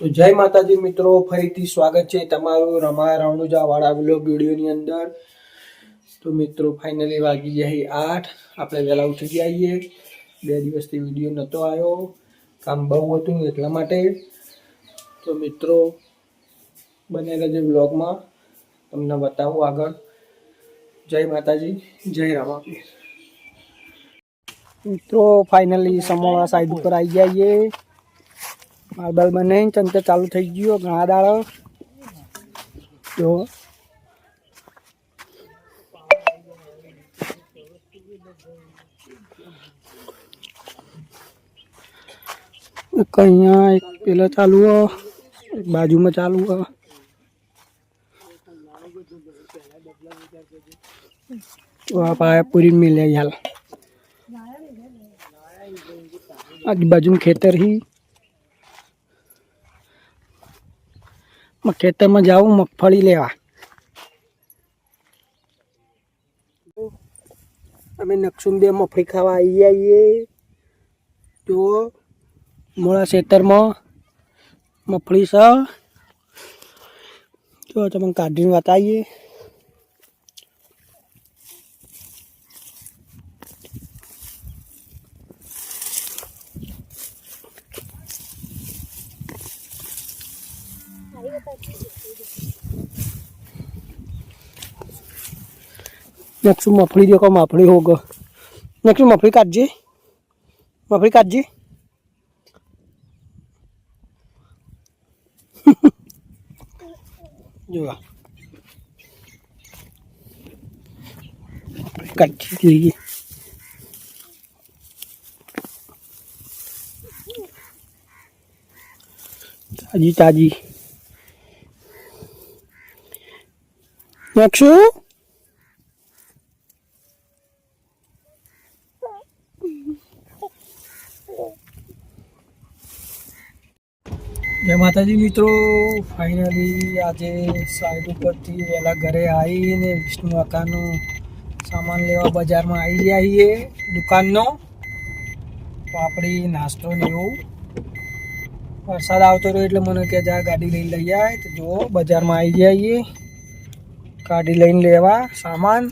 તો જય માતાજી મિત્રો, ફરીથી સ્વાગત છે તમારું રમા રણુજા વાળા વ્લોગ વિડીયોની અંદર. તો મિત્રો ફાઇનલી વાગી જાય આઠ. આપણે વહેલા ઉઠી જઈએ. બે દિવસથી વીડિયો નહોતો આવ્યો. કામ બહુ હતું એટલા માટે. તો મિત્રો બને રહેજો વ્લોગમાં તમને બતાવું આગળ. જય માતાજી, જય રામા મિત્રો ફાઇનલી સમોળા સાઈડ ઉપર આવી જઈએ. માર્બલ બને ચંતે ચાલુ થઈ ગયો ઘણા દાડો. જો. એક અહીંયા એક પેલા ચાલુ એક બાજુમાં ચાલુ પૂરી મિલે હાલ. આજુબાજુ ખેતર હી. ખેતરમાં જાઉં, મગફળી લેવા. અમે નકસુંબે મફળી ખાવા આવી આવીએ. જો મોડા ખેતરમાં મગફળી છે. જો તમે કાઢીને બતાવીએ. નકશું મફળી દેખો, મફળી હોગ નેક્સ્ટ મફળી કાઢજે. મફળી કાઢજે. જોવા મફળી કાઢી જોઈએ તાજી તાજી. નકશું જય માતાજી મિત્રો ફાઇનલી આજે સાઈડ ઉપરથી વહેલા ઘરે આવીને વિષ્ણુ કાકાનો સામાન લેવા બજારમાં આવી જઈએ દુકાનનો. પાપડી નાસ્તો ને એવું. વરસાદ આવતો રહ્યો એટલે મને કે જા ગાડી લઈ લઈ આવે તો જો બજારમાં આવી જઈએ ગાડી લઈને લેવા સામાન.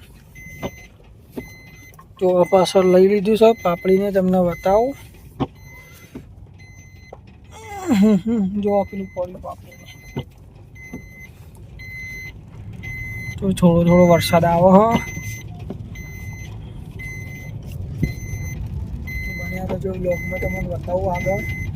તો પાછળ લઈ લીધું છે, પાપડીને તમને બતાવું. જો પેલું પડ્યું પાપડીને. તો થોડો થોડો વરસાદ આવો, હ. બન્યા તો જો બ્લોગમાં તમને બતાવું આગળ.